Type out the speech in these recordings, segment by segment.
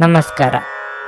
ನಮಸ್ಕಾರ.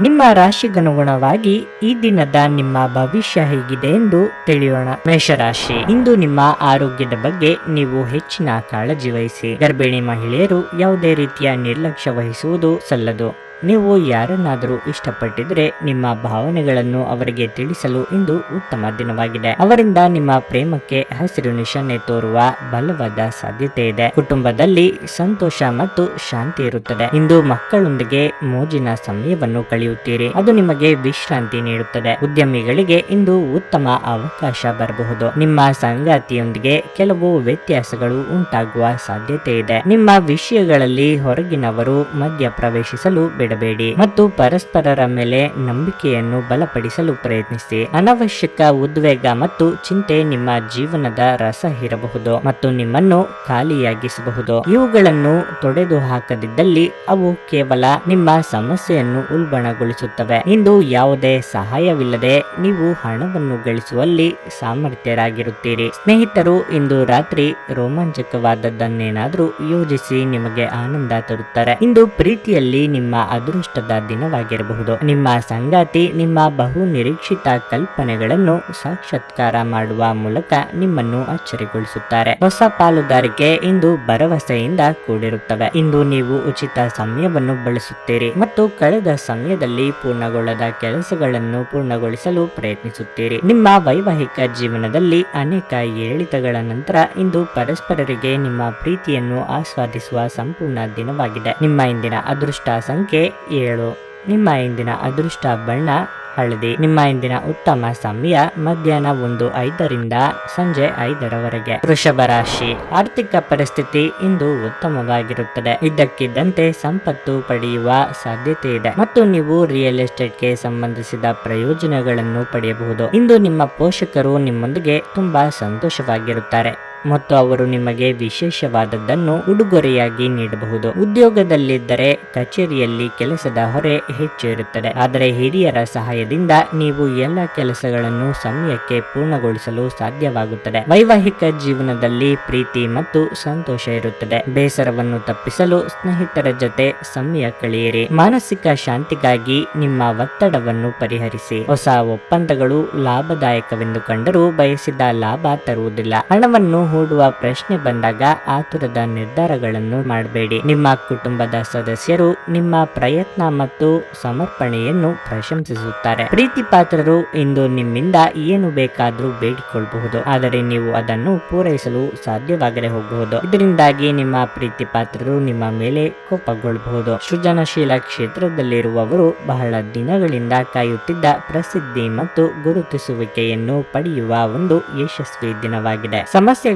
ನಿಮ್ಮ ರಾಶಿಗನುಗುಣವಾಗಿ ಈ ದಿನದ ನಿಮ್ಮ ಭವಿಷ್ಯ ಹೇಗಿದೆ ಎಂದು ತಿಳಿಯೋಣ. ಮೇಷರಾಶಿ, ಇಂದು ನಿಮ್ಮ ಆರೋಗ್ಯದ ಬಗ್ಗೆ ನೀವು ಹೆಚ್ಚಿನ ಕಾಳಜಿ ವಹಿಸಿ. ಗರ್ಭಿಣಿ ಮಹಿಳೆಯರು ಯಾವುದೇ ರೀತಿಯ ನಿರ್ಲಕ್ಷ್ಯ ವಹಿಸುವುದು ಸಲ್ಲದು. ನೀವು ಯಾರನ್ನಾದರೂ ಇಷ್ಟಪಟ್ಟಿದ್ರೆ ನಿಮ್ಮ ಭಾವನೆಗಳನ್ನು ಅವರಿಗೆ ತಿಳಿಸಲು ಇಂದು ಉತ್ತಮ ದಿನವಾಗಿದೆ. ಅವರಿಂದ ನಿಮ್ಮ ಪ್ರೇಮಕ್ಕೆ ಹಸಿರು ನಿಶಾನೆ ತೋರುವ ಬಲವಾದ ಸಾಧ್ಯತೆ ಇದೆ. ಕುಟುಂಬದಲ್ಲಿ ಸಂತೋಷ ಮತ್ತು ಶಾಂತಿ ಇರುತ್ತದೆ. ಇಂದು ಮಕ್ಕಳೊಂದಿಗೆ ಮೋಜಿನ ಸಮಯವನ್ನು ಕಳೆಯುತ್ತೀರಿ. ಅದು ನಿಮಗೆ ವಿಶ್ರಾಂತಿ ನೀಡುತ್ತದೆ. ಉದ್ಯಮಿಗಳಿಗೆ ಇಂದು ಉತ್ತಮ ಅವಕಾಶ ಬರಬಹುದು. ನಿಮ್ಮ ಸಂಗಾತಿಯೊಂದಿಗೆ ಕೆಲವು ವ್ಯತ್ಯಾಸಗಳು ಉಂಟಾಗುವ ಸಾಧ್ಯತೆ ಇದೆ. ನಿಮ್ಮ ವಿಷಯಗಳಲ್ಲಿ ಹೊರಗಿನವರು ಮಧ್ಯ ಪ್ರವೇಶಿಸಲು ಬಿಡಬೇಡಿ ಮತ್ತು ಪರಸ್ಪರರ ಮೇಲೆ ನಂಬಿಕೆಯನ್ನು ಬಲಪಡಿಸಲು ಪ್ರಯತ್ನಿಸಿ. ಅನವಶ್ಯಕ ಉದ್ವೇಗ ಮತ್ತು ಚಿಂತೆ ನಿಮ್ಮ ಜೀವನದ ರಸ ಇರಬಹುದು ಮತ್ತು ನಿಮ್ಮನ್ನು ಖಾಲಿಯಾಗಿಸಬಹುದು. ಇವುಗಳನ್ನು ತೊಡೆದು ಹಾಕದಿದ್ದಲ್ಲಿ ಅವು ಕೇವಲ ನಿಮ್ಮ ಸಮಸ್ಯೆಯನ್ನು ಉಲ್ಬಣಗೊಳಿಸುತ್ತವೆ. ಇಂದು ಯಾವುದೇ ಸಹಾಯವಿಲ್ಲದೆ ನೀವು ಹಣವನ್ನು ಗಳಿಸುವಲ್ಲಿ ಸಾಮರ್ಥ್ಯರಾಗಿರುತ್ತೀರಿ. ಸ್ನೇಹಿತರು, ಇಂದು ರಾತ್ರಿ ರೋಮಾಂಚಕವಾದದ್ದನ್ನೇನಾದರೂ ಯೋಜಿಸಿ ನಿಮಗೆ ಆನಂದ ತರುತ್ತಾರೆ. ಇಂದು ಪ್ರೀತಿಯಲ್ಲಿ ನಿಮ್ಮ ಅದೃಷ್ಟದ ದಿನವಾಗಿರಬಹುದು. ನಿಮ್ಮ ಸಂಗಾತಿ ನಿಮ್ಮ ಬಹು ನಿರೀಕ್ಷಿತ ಕಲ್ಪನೆಗಳನ್ನು ಸಾಕ್ಷಾತ್ಕಾರ ಮಾಡುವ ಮೂಲಕ ನಿಮ್ಮನ್ನು ಅಚ್ಚರಿಗೊಳಿಸುತ್ತಾರೆ. ಹೊಸ ಪಾಲುದಾರಿಕೆ ಇಂದು ಭರವಸೆಯಿಂದ ಕೂಡಿರುತ್ತವೆ. ಇಂದು ನೀವು ಉಚಿತ ಸಮಯವನ್ನು ಬಳಸುತ್ತೀರಿ ಮತ್ತು ಕಳೆದ ಸಮಯದಲ್ಲಿ ಪೂರ್ಣಗೊಳ್ಳದ ಕೆಲಸಗಳನ್ನು ಪೂರ್ಣಗೊಳಿಸಲು ಪ್ರಯತ್ನಿಸುತ್ತೀರಿ. ನಿಮ್ಮ ವೈವಾಹಿಕ ಜೀವನದಲ್ಲಿ ಅನೇಕ ಏರಿಳಿತಗಳ ನಂತರ ಇಂದು ಪರಸ್ಪರರಿಗೆ ನಿಮ್ಮ ಪ್ರೀತಿಯನ್ನು ಆಸ್ವಾದಿಸುವ ಸಂಪೂರ್ಣ ದಿನವಾಗಿದೆ. ನಿಮ್ಮ ಇಂದಿನ ಅದೃಷ್ಟ ಸಂಖ್ಯೆ ಏಳು. ನಿಮ್ಮ ಇಂದಿನ ಅದೃಷ್ಟ ಬಣ್ಣ ಹಳದಿ. ನಿಮ್ಮ ಇಂದಿನ ಉತ್ತಮ ಸಮಯ ಮಧ್ಯಾಹ್ನ ಒಂದು ಐದರಿಂದ ಸಂಜೆ ಐದರವರೆಗೆ. ವೃಷಭ ರಾಶಿ. ಆರ್ಥಿಕ ಪರಿಸ್ಥಿತಿ ಇಂದು ಉತ್ತಮವಾಗಿರುತ್ತದೆ. ಇದ್ದಕ್ಕಿದ್ದಂತೆ ಸಂಪತ್ತು ಪಡೆಯುವ ಸಾಧ್ಯತೆ ಇದೆ. ಮತ್ತು ನೀವು ರಿಯಲ್ ಎಸ್ಟೇಟ್ಗೆ ಸಂಬಂಧಿಸಿದ ಪ್ರಯೋಜನಗಳನ್ನು ಪಡೆಯಬಹುದು. ಇಂದು ನಿಮ್ಮ ಪೋಷಕರು ನಿಮ್ಮೊಂದಿಗೆ ತುಂಬಾ ಸಂತೋಷವಾಗಿರುತ್ತಾರೆ. ಮತ್ತು ಅವರು ನಿಮಗೆ ವಿಶೇಷವಾದದ್ದನ್ನು ಉಡುಗೊರೆಯಾಗಿ ನೀಡಬಹುದು. ಉದ್ಯೋಗದಲ್ಲಿದ್ದರೆ ಕಚೇರಿಯಲ್ಲಿ ಕೆಲಸದ ಹೊರೆ ಹೆಚ್ಚು ಇರುತ್ತದೆ ಆದರೆ ಹಿರಿಯರ ಸಹಾಯದಿಂದ ನೀವು ಎಲ್ಲ ಕೆಲಸಗಳನ್ನು ಸಮಯಕ್ಕೆ ಪೂರ್ಣಗೊಳಿಸಲು ಸಾಧ್ಯವಾಗುತ್ತದೆ. ವೈವಾಹಿಕ ಜೀವನದಲ್ಲಿ ಪ್ರೀತಿ ಮತ್ತು ಸಂತೋಷ ಇರುತ್ತದೆ. ಬೇಸರವನ್ನು ತಪ್ಪಿಸಲು ಸ್ನೇಹಿತರ ಜೊತೆ ಸಮಯ ಕಳೆಯಿರಿ. ಮಾನಸಿಕ ಶಾಂತಿಗಾಗಿ ನಿಮ್ಮ ಒತ್ತಡವನ್ನು ಪರಿಹರಿಸಿ. ಹೊಸ ಒಪ್ಪಂದಗಳು ಲಾಭದಾಯಕವೆಂದು ಕಂಡರೂ ಬಯಸಿದ ಲಾಭ ತರುವುದಿಲ್ಲ. ಹಣವನ್ನು ಹೂಡುವ ಪ್ರಶ್ನೆ ಬಂದಾಗ ಆತುರದ ನಿರ್ಧಾರಗಳನ್ನು ಮಾಡಬೇಡಿ. ನಿಮ್ಮ ಕುಟುಂಬದ ಸದಸ್ಯರು ನಿಮ್ಮ ಪ್ರಯತ್ನ ಮತ್ತು ಸಮರ್ಪಣೆಯನ್ನು ಪ್ರಶಂಸಿಸುತ್ತಾರೆ. ಪ್ರೀತಿ ಪಾತ್ರರು ಇಂದು ನಿಮ್ಮಿಂದ ಏನು ಬೇಕಾದರೂ ಬೇಡಿಕೊಳ್ಳಬಹುದು. ಆದರೆ ನೀವು ಅದನ್ನು ಪೂರೈಸಲು ಸಾಧ್ಯವಾಗದೆ ಹೋಗಬಹುದು. ಇದರಿಂದಾಗಿ ನಿಮ್ಮ ಪ್ರೀತಿ ಪಾತ್ರರು ನಿಮ್ಮ ಮೇಲೆ ಕೋಪಗೊಳ್ಳಬಹುದು. ಸೃಜನಶೀಲ ಕ್ಷೇತ್ರದಲ್ಲಿರುವವರು ಬಹಳ ದಿನಗಳಿಂದ ಕಾಯುತ್ತಿದ್ದ ಪ್ರಸಿದ್ಧಿ ಮತ್ತು ಗುರುತಿಸುವಿಕೆಯನ್ನು ಪಡೆಯುವ ಒಂದು ಯಶಸ್ವಿ ದಿನವಾಗಿದೆ.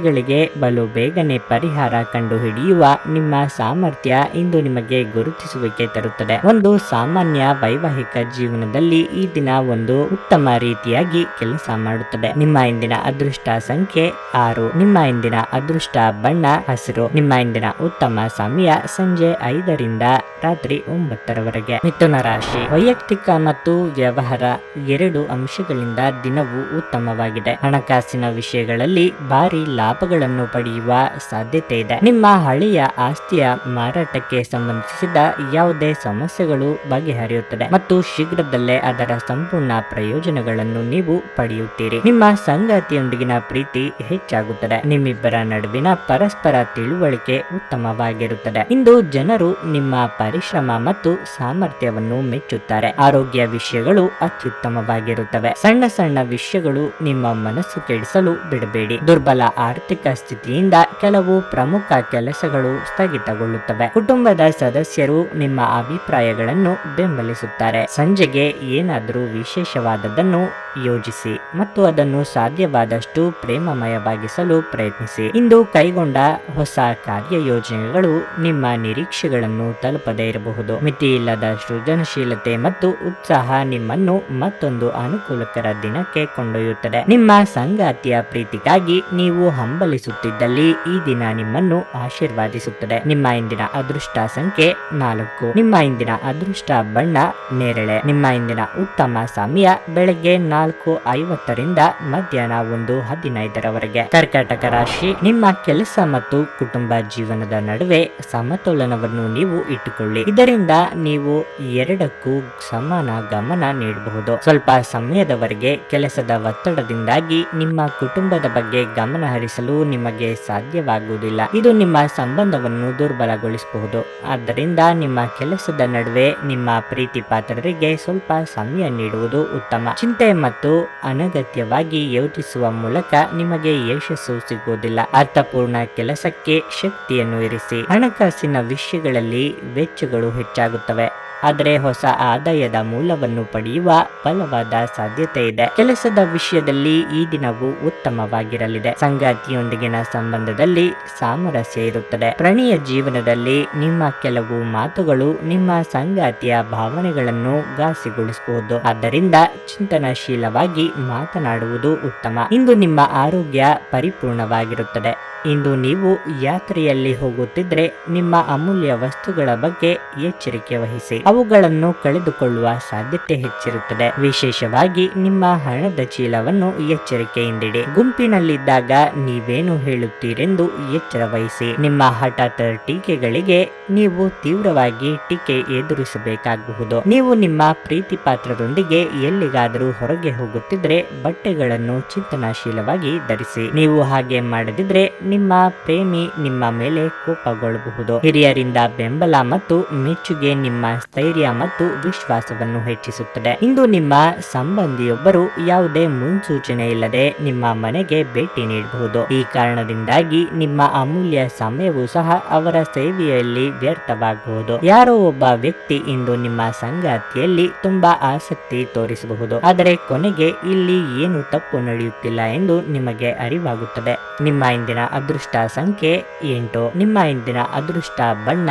ಸಮಸ್ಯೆಗಳಿಗೆ ಬಲು ಬೇಗನೆ ಪರಿಹಾರ ಕಂಡುಹಿಡಿಯುವ ನಿಮ್ಮ ಸಾಮರ್ಥ್ಯ ಇಂದು ನಿಮಗೆ ಗುರುತಿಸುವಿಕೆ ತರುತ್ತದೆ. ಒಂದು ಸಾಮಾನ್ಯ ವೈವಾಹಿಕ ಜೀವನದಲ್ಲಿ ಈ ದಿನ ಒಂದು ಉತ್ತಮ ರೀತಿಯಾಗಿ ಕೆಲಸ ಮಾಡುತ್ತದೆ. ನಿಮ್ಮ ಇಂದಿನ ಅದೃಷ್ಟ ಸಂಖ್ಯೆ ಆರು. ನಿಮ್ಮ ಇಂದಿನ ಅದೃಷ್ಟ ಬಣ್ಣ ಹಸಿರು. ನಿಮ್ಮ ಇಂದಿನ ಉತ್ತಮ ಸಮಯ ಸಂಜೆ ಐದರಿಂದ ರಾತ್ರಿ ಒಂಬತ್ತರವರೆಗೆ. ಮಿಥುನ ರಾಶಿ. ವೈಯಕ್ತಿಕ ಮತ್ತು ವ್ಯವಹಾರ ಎರಡು ಅಂಶಗಳಿಂದ ದಿನವು ಉತ್ತಮವಾಗಿದೆ. ಹಣಕಾಸಿನ ವಿಷಯಗಳಲ್ಲಿ ಭಾರಿ ಲಾಭಗಳನ್ನು ಪಡೆಯುವ ಸಾಧ್ಯತೆ ಇದೆ. ನಿಮ್ಮ ಹಳೆಯ ಆಸ್ತಿಯ ಮಾರಾಟಕ್ಕೆ ಸಂಬಂಧಿಸಿದ ಯಾವುದೇ ಸಮಸ್ಯೆಗಳು ಬಗೆಹರಿಯುತ್ತದೆ ಮತ್ತು ಶೀಘ್ರದಲ್ಲೇ ಅದರ ಸಂಪೂರ್ಣ ಪ್ರಯೋಜನಗಳನ್ನು ನೀವು ಪಡೆಯುತ್ತೀರಿ. ನಿಮ್ಮ ಸಂಗಾತಿಯೊಂದಿಗಿನ ಪ್ರೀತಿ ಹೆಚ್ಚಾಗುತ್ತದೆ. ನಿಮ್ಮಿಬ್ಬರ ನಡುವಿನ ಪರಸ್ಪರ ತಿಳುವಳಿಕೆ ಉತ್ತಮವಾಗಿರುತ್ತದೆ. ಇಂದು ಜನರು ನಿಮ್ಮ ಪರಿಶ್ರಮ ಮತ್ತು ಸಾಮರ್ಥ್ಯವನ್ನು ಮೆಚ್ಚುತ್ತಾರೆ. ಆರೋಗ್ಯ ವಿಷಯಗಳು ಅತ್ಯುತ್ತಮವಾಗಿರುತ್ತವೆ. ಸಣ್ಣ ಸಣ್ಣ ವಿಷಯಗಳು ನಿಮ್ಮ ಮನಸ್ಸು ಕೆಡಿಸಲು ಬಿಡಬೇಡಿ. ದುರ್ಬಲ ಆರ್ಥಿಕ ಸ್ಥಿತಿಯಿಂದ ಕೆಲವು ಪ್ರಮುಖ ಕೆಲಸಗಳು ಸ್ಥಗಿತಗೊಳ್ಳುತ್ತವೆ. ಕುಟುಂಬದ ಸದಸ್ಯರು ನಿಮ್ಮ ಅಭಿಪ್ರಾಯಗಳನ್ನು ಬೆಂಬಲಿಸುತ್ತಾರೆ. ಸಂಜೆಗೆ ಏನಾದರೂ ವಿಶೇಷವಾದದ್ದನ್ನು ಯೋಜಿಸಿ ಮತ್ತು ಅದನ್ನು ಸಾಧ್ಯವಾದಷ್ಟು ಪ್ರೇಮಮಯವಾಗಿಸಲು ಪ್ರಯತ್ನಿಸಿ. ಇಂದು ಕೈಗೊಂಡ ಹೊಸ ಕಾರ್ಯ ಯೋಜನೆಗಳು ನಿಮ್ಮ ನಿರೀಕ್ಷೆಗಳನ್ನು ತಲುಪದೇ ಇರಬಹುದು. ಮಿತಿಯಿಲ್ಲದ ಸೃಜನಶೀಲತೆ ಮತ್ತು ಉತ್ಸಾಹ ನಿಮ್ಮನ್ನು ಮತ್ತೊಂದು ಅನುಕೂಲಕರ ದಿನಕ್ಕೆ ಕೊಂಡೊಯ್ಯುತ್ತದೆ. ನಿಮ್ಮ ಸಂಗಾತಿಯ ಪ್ರೀತಿಗಾಗಿ ನೀವು ಹಂಬಲ ಬೆಂಬಲಿಸುತ್ತಿದ್ದಲ್ಲಿ ಈ ದಿನ ನಿಮ್ಮನ್ನು ಆಶೀರ್ವಾದಿಸುತ್ತದೆ. ನಿಮ್ಮ ಇಂದಿನ ಅದೃಷ್ಟ ಸಂಖ್ಯೆ ನಾಲ್ಕು. ನಿಮ್ಮ ಇಂದಿನ ಅದೃಷ್ಟ ಬಣ್ಣ ನೇರಳೆ. ನಿಮ್ಮ ಇಂದಿನ ಉತ್ತಮ ಸಮಯ ಬೆಳಗ್ಗೆ ನಾಲ್ಕು ಐವತ್ತರಿಂದ ಮಧ್ಯಾಹ್ನ ಒಂದು ಹದಿನೈದರವರೆಗೆ. ಕರ್ಕಾಟಕ ರಾಶಿ, ನಿಮ್ಮ ಕೆಲಸ ಮತ್ತು ಕುಟುಂಬ ಜೀವನದ ನಡುವೆ ಸಮತೋಲನವನ್ನು ನೀವು ಇಟ್ಟುಕೊಳ್ಳಿ. ಇದರಿಂದ ನೀವು ಎರಡಕ್ಕೂ ಸಮಾನ ಗಮನ ನೀಡಬಹುದು. ಸ್ವಲ್ಪ ಸಮಯದವರೆಗೆ ಕೆಲಸದ ಒತ್ತಡದಿಂದಾಗಿ ನಿಮ್ಮ ಕುಟುಂಬದ ಬಗ್ಗೆ ಗಮನ ಹರಿಸಲು ನಿಮಗೆ ಸಾಧ್ಯವಾಗುವುದಿಲ್ಲ. ಇದು ನಿಮ್ಮ ಸಂಬಂಧವನ್ನು ದುರ್ಬಲಗೊಳಿಸಬಹುದು. ಆದ್ದರಿಂದ ನಿಮ್ಮ ಕೆಲಸದ ನಡುವೆ ನಿಮ್ಮ ಪ್ರೀತಿ ಪಾತ್ರರಿಗೆ ಸ್ವಲ್ಪ ಸಮಯ ನೀಡುವುದು ಉತ್ತಮ. ಚಿಂತೆ ಮತ್ತು ಅನಗತ್ಯವಾಗಿ ಯೋಚಿಸುವ ಮೂಲಕ ನಿಮಗೆ ಯಶಸ್ಸು ಸಿಗುವುದಿಲ್ಲ. ಅರ್ಥಪೂರ್ಣ ಕೆಲಸಕ್ಕೆ ಶಕ್ತಿಯನ್ನು ಇರಿಸಿ. ಹಣಕಾಸಿನ ವಿಷಯಗಳಲ್ಲಿ ವೆಚ್ಚಗಳು ಹೆಚ್ಚಾಗುತ್ತವೆ. ಆದರೆ ಹೊಸ ಆದಾಯದ ಮೂಲವನ್ನು ಪಡೆಯುವ ಬಲವಾದ ಸಾಧ್ಯತೆ ಇದೆ. ಕೆಲಸದ ವಿಷಯದಲ್ಲಿ ಈ ದಿನವು ಉತ್ತಮವಾಗಿರಲಿದೆ. ಸಂಗಾತಿಯೊಂದಿಗಿನ ಸಂಬಂಧದಲ್ಲಿ ಸಾಮರಸ್ಯ ಇರುತ್ತದೆ. ಪ್ರಣೀಯ ಜೀವನದಲ್ಲಿ ನಿಮ್ಮ ಕೆಲವು ಮಾತುಗಳು ನಿಮ್ಮ ಸಂಗಾತಿಯ ಭಾವನೆಗಳನ್ನು ಘಾಸಿಗೊಳಿಸಬಹುದು. ಆದ್ದರಿಂದ ಚಿಂತನಶೀಲವಾಗಿ ಮಾತನಾಡುವುದು ಉತ್ತಮ. ಇಂದು ನಿಮ್ಮ ಆರೋಗ್ಯ ಪರಿಪೂರ್ಣವಾಗಿರುತ್ತದೆ. ಇಂದು ನೀವು ಯಾತ್ರೆಯಲ್ಲಿ ಹೋಗುತ್ತಿದ್ರೆ ನಿಮ್ಮ ಅಮೂಲ್ಯ ವಸ್ತುಗಳ ಬಗ್ಗೆ ಎಚ್ಚರಿಕೆ ವಹಿಸಿ. ಅವುಗಳನ್ನು ಕಳೆದುಕೊಳ್ಳುವ ಸಾಧ್ಯತೆ ಹೆಚ್ಚಿರುತ್ತದೆ. ವಿಶೇಷವಾಗಿ ನಿಮ್ಮ ಹಣದ ಚೀಲವನ್ನು ಎಚ್ಚರಿಕೆಯಿಂದಿಡಿ. ಗುಂಪಿನಲ್ಲಿದ್ದಾಗ ನೀವೇನು ಹೇಳುತ್ತೀರೆಂದು ಎಚ್ಚರ ವಹಿಸಿ. ನಿಮ್ಮ ಹಠಾತ್ ಟೀಕೆಗಳಿಗೆ ನೀವು ತೀವ್ರವಾಗಿ ಟೀಕೆ ಎದುರಿಸಬೇಕಾಗಬಹುದು ನೀವು ನಿಮ್ಮ ಪ್ರೀತಿ ಪಾತ್ರದೊಂದಿಗೆ ಎಲ್ಲಿಗಾದರೂ ಹೊರಗೆ ಹೋಗುತ್ತಿದ್ರೆ ಬಟ್ಟೆಗಳನ್ನು ಚಿಂತನಾಶೀಲವಾಗಿ ಧರಿಸಿ. ನೀವು ಹಾಗೆ ಮಾಡದಿದ್ರೆ ನಿಮ್ಮ ಪ್ರೇಮಿ ನಿಮ್ಮ ಮೇಲೆ ಕೋಪಗೊಳ್ಳಬಹುದು. ಹಿರಿಯರಿಂದ ಬೆಂಬಲ ಮತ್ತು ಮೆಚ್ಚುಗೆ ನಿಮ್ಮ ಸ್ಥೈರ್ಯ ಮತ್ತು ವಿಶ್ವಾಸವನ್ನು ಹೆಚ್ಚಿಸುತ್ತದೆ. ಇಂದು ನಿಮ್ಮ ಸಂಬಂಧಿಯೊಬ್ಬರು ಯಾವುದೇ ಮುನ್ಸೂಚನೆ ಇಲ್ಲದೆ ನಿಮ್ಮ ಮನೆಗೆ ಭೇಟಿ ನೀಡಬಹುದು. ಈ ಕಾರಣದಿಂದಾಗಿ ನಿಮ್ಮ ಅಮೂಲ್ಯ ಸಮಯವೂ ಸಹ ಅವರ ಸೇವೆಯಲ್ಲಿ ವ್ಯರ್ಥವಾಗಬಹುದು. ಯಾರೋ ಒಬ್ಬ ವ್ಯಕ್ತಿ ಇಂದು ನಿಮ್ಮ ಸಂಗಾತಿಯಲ್ಲಿ ತುಂಬಾ ಆಸಕ್ತಿ ತೋರಿಸಬಹುದು. ಆದರೆ ಕೊನೆಗೆ ಇಲ್ಲಿ ಏನು ತಪ್ಪು ನಡೆಯುತ್ತಿಲ್ಲ ಎಂದು ನಿಮಗೆ ಅರಿವಾಗುತ್ತದೆ. ನಿಮ್ಮ ಇಂದಿನ ಅದೃಷ್ಟ ಸಂಖ್ಯೆ ಎಂಟು. ನಿಮ್ಮ ಇಂದಿನ ಅದೃಷ್ಟ ಬಣ್ಣ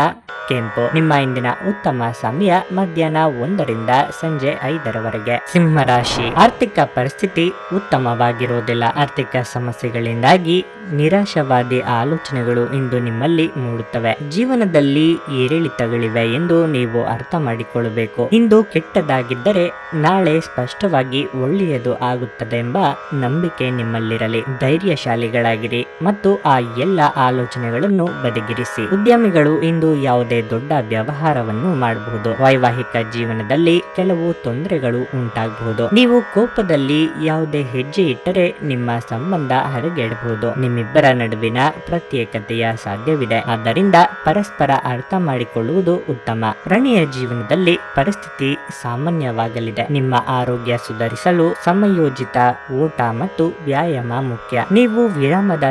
ಕೆಂಪು. ನಿಮ್ಮ ಇಂದಿನ ಉತ್ತಮ ಸಮಯ ಮಧ್ಯಾಹ್ನ ಒಂದರಿಂದ ಸಂಜೆ ಐದರವರೆಗೆ. ಸಿಂಹರಾಶಿ ಆರ್ಥಿಕ ಪರಿಸ್ಥಿತಿ ಉತ್ತಮವಾಗಿರುವುದಿಲ್ಲ. ಆರ್ಥಿಕ ಸಮಸ್ಯೆಗಳಿಂದಾಗಿ ನಿರಾಶವಾದಿ ಆಲೋಚನೆಗಳು ಇಂದು ನಿಮ್ಮಲ್ಲಿ ಮೂಡುತ್ತವೆ. ಜೀವನದಲ್ಲಿ ಏರಿಳಿತಗಳಿವೆ ಎಂದು ನೀವು ಅರ್ಥ ಮಾಡಿಕೊಳ್ಳಬೇಕು. ಇಂದು ಕೆಟ್ಟದಾಗಿದ್ದರೆ ನಾಳೆ ಸ್ಪಷ್ಟವಾಗಿ ಒಳ್ಳೆಯದು ಆಗುತ್ತದೆ ಎಂಬ ನಂಬಿಕೆ ನಿಮ್ಮಲ್ಲಿರಲಿ. ಧೈರ್ಯಶಾಲಿಗಳಾಗಿರಿ ಮತ್ತು ಆ ಎಲ್ಲ ಆಲೋಚನೆಗಳನ್ನು ಬದಿಗಿರಿಸಿ. ಉದ್ಯಮಿಗಳು ಇಂದು ಯಾವುದೇ ದೊಡ್ಡ ವ್ಯವಹಾರವನ್ನು ಮಾಡಬಹುದು. ವೈವಾಹಿಕ ಜೀವನದಲ್ಲಿ ಕೆಲವು ತೊಂದರೆಗಳು ಉಂಟಾಗಬಹುದು. ನೀವು ಕೋಪದಲ್ಲಿ ಯಾವುದೇ ಹೆಜ್ಜೆ ಇಟ್ಟರೆ ನಿಮ್ಮ ಸಂಬಂಧ ಹರಿಗೆಡಬಹುದು. ನಿಮ್ಮಿಬ್ಬರ ನಡುವಿನ ಪ್ರತ್ಯೇಕತೆಯ ಸಾಧ್ಯವಿದೆ. ಆದ್ದರಿಂದ ಪರಸ್ಪರ ಅರ್ಥ ಮಾಡಿಕೊಳ್ಳುವುದು ಉತ್ತಮ. ಪ್ರಣಯ ಜೀವನದಲ್ಲಿ ಪರಿಸ್ಥಿತಿ ಸಾಮಾನ್ಯವಾಗಲಿದೆ. ನಿಮ್ಮ ಆರೋಗ್ಯ ಸುಧಾರಿಸಲು ಸಮಯೋಜಿತ ಊಟ ಮತ್ತು ವ್ಯಾಯಾಮ ಮುಖ್ಯ. ನೀವು ವಿರಾಮದ